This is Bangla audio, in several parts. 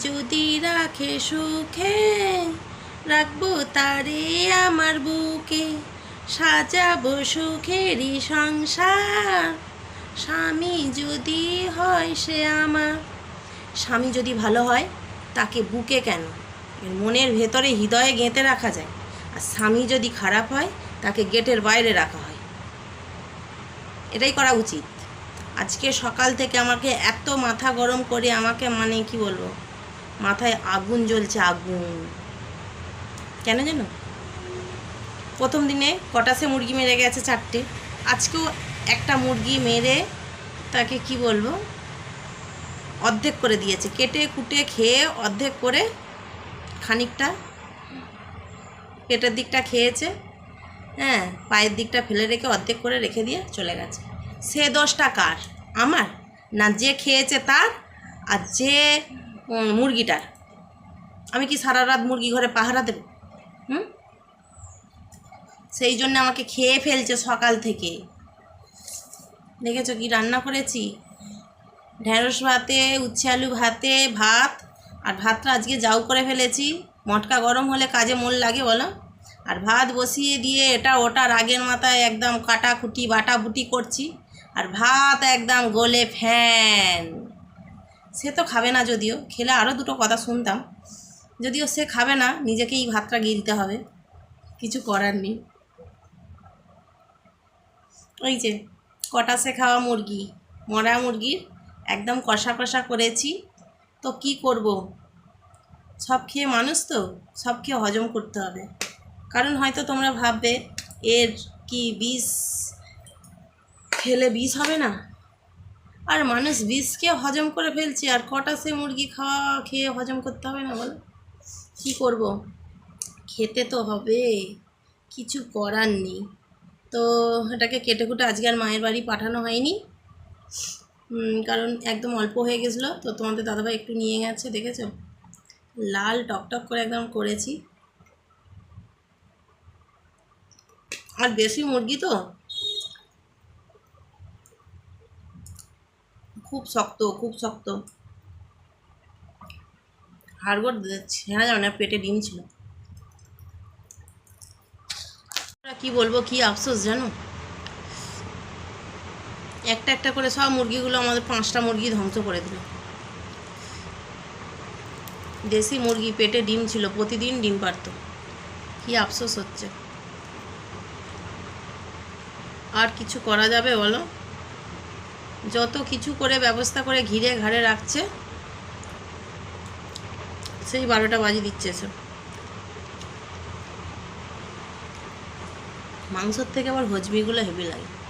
যদি রাখে সুখে, রাখব তারে আমার বুকে। সাজাবো সুখেরই সংসার। স্বামী যদি হয় সে আমার। স্বামী যদি ভালো হয়, তাকে বুকে কেন? মনের ভেতরে হৃদয়ে গেঁথে রাখা যায়। আর স্বামী যদি খারাপ হয়, তাকে গেটের বাইরে রাখা হয়। এটাই করা উচিত। আজকে সকাল থেকে আমাকে এত মাথা গরম করে আমাকে মানে কি বলব? মাথায় আগুন জ্বলছে, আগুন। কেন জানো? প্রথম দিনে কটাসে মুরগি মেরে গেছে চারটে। আজকেও একটা মুরগি মেরে তাকে কি বলব? অর্ধেক করে দিয়েছে। কেটে, কুটে, খেয়ে অর্ধেক করে খানিকটা পেটের দিকটা খেয়েছে। হ্যাঁ পায়ের দিকটা ফেলে রেখে অর্ধেক করে রেখে দিয়ে চলে গেছে। সে দশটা কার? আমার? না যে খেয়েছে তার, আর যে মুরগিটার। আমি কি সারা রাত মুরগি ঘরে পাহারা দেব? হুম? সেই জন্য আমাকে খেয়ে ফেলছে সকাল থেকে। দেখেছ কি রান্না করেছি? ঢেঁড়স ভাতে, উচ্ছে আলু ভাতে, ভাত, আর ভাতটা আজকে জাউ করে ফেলেছি। মটকা গরম হলে কাজে মন লাগে বলো? আর ভাত বসিয়ে দিয়ে এটা ওটা রাগের মাথায় একদম কাটাকুটি, বাটাবুটি করছি। আর ভাত একদম গলে ফ্যান। সে তো খাবে না যদিও। খেলে আরও দুটো কথা শুনতাম। যদিও সে খাবে না, নিজেকেই ভাতটা গিয়ে দিতে হবে। কিছু করার নেই। ওই যে কটাসে খাওয়া মুরগি, মরা মুরগির একদম কষা কষা করেছি। তো কি করব? সব খেয়ে মানুষ তো, সব খেয়ে হজম করতে হবে। কারণ হয়তো তোমরা ভাববে, এর কি বিষ? খেলে বিষ হবে না? আর মানুষ বিষকে হজম করে ফেলছে, আর কটা সে মুরগি খাওয়া খেয়ে হজম করতে হবে না বলো? কী করব? খেতে তো হবে, কিছু করার নেই। তো এটাকে কেটে কুটে আজকে আর মায়ের বাড়ি পাঠানো হয়নি। কারণ একদম অল্প হয়ে গেছিল, তো তোমাদের দাদাভাই একটু নিয়ে গেছে, দেখেছ? লাল টকটক করে একদম করেছি। আর বেশি মুরগি তো? খুব শক্ত খুব শক্ত। হাড়গোড় ছেঁড়া যাবে না, পেটে ডিম ছিল। কি বলব, কি আফসোস জানো? একটা একটা করে সব মুরগিগুলো আমাদের পাঁচটা মুরগি ধ্বংস করে দিল। দেশি মুরগি, পেটে ডিম ছিল, প্রতিদিন ডিম পারত। কি আফসোস হচ্ছে। আর কিছু করা যাবে বলো? যত কিছু করে ব্যবস্থা করে ঘিরে ঘাড়ে রাখছে, সেই বারোটা বাজি দিচ্ছে এসে মাংসর থেকে আবার হজমিগুলো হেভি লাগে।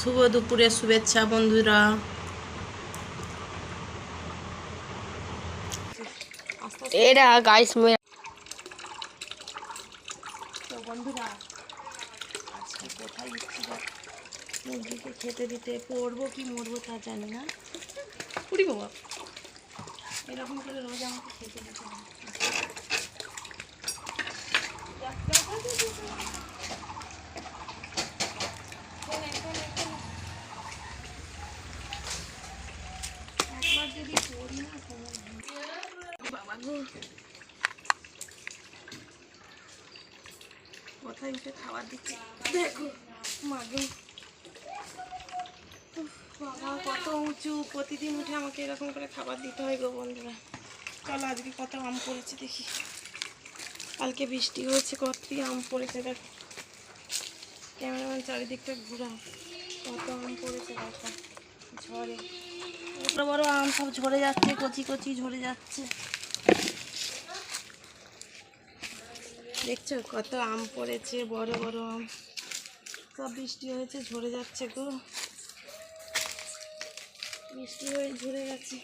শুভ দুপুরের শুভেচ্ছা বন্ধুরা। এটা গাইস মে তো বন্ধুরা আজকে কোথায় ইচ্ছি মুরগিকে খেতে দিতে পড়ব কি মরবো তা জানি না। পুরি বাবা। এরকম করে রোজ আমাকে খেতে দিতে হবে একবার যদি পড়ি না বাবা গো কোথায় উঠে খাবার দিচ্ছে? দেখো মাগে বাবা, কত উঁচু। প্রতিদিন উঠে আমাকে এরকম করে খাবার দিতে হয় গো বন্ধুরা। চলো আজকে কত আম পড়েছে দেখি। কালকে বৃষ্টি হয়েছে, কত আম পড়েছে দেখো। ক্যামেরাম্যান চারিদিকটা ঘুরা কত আম পড়েছে দেখো, ঝড়ে। বড় বড় আম সব ঝরে যাচ্ছে, কচি কচি ঝরে যাচ্ছে। দেখছ কত আম পড়েছে, বড় বড় আম। সব বৃষ্টি হয়েছে, ঝরে যাচ্ছে গো। বৃষ্টি হয়ে ঝরে গেছে।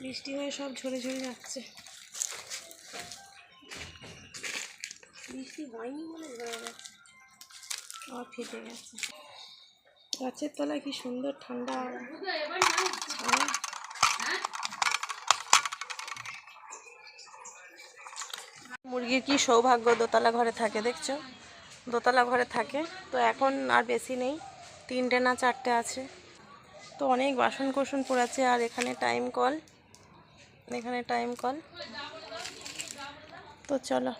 বৃষ্টি হয়ে সব ঝরে ঝরে যাচ্ছে। বৃষ্টি হয়নি বলে ঝরে গেছে। আর ফেটে গেছে। গাছের তলায় কি সুন্দর ঠান্ডা ছায়া। মুরগির কি সৌভাগ্য দোতলা ঘরে থাকে, দেখছ? দোতলা ঘরে থাকে। তো এখন আর বেশি নেই, তিনটে না চারটে আছে। তো অনেক বাসন কোসন পড়েছে আর এখানে টাইম কল এখানে টাইম কল তো চলো।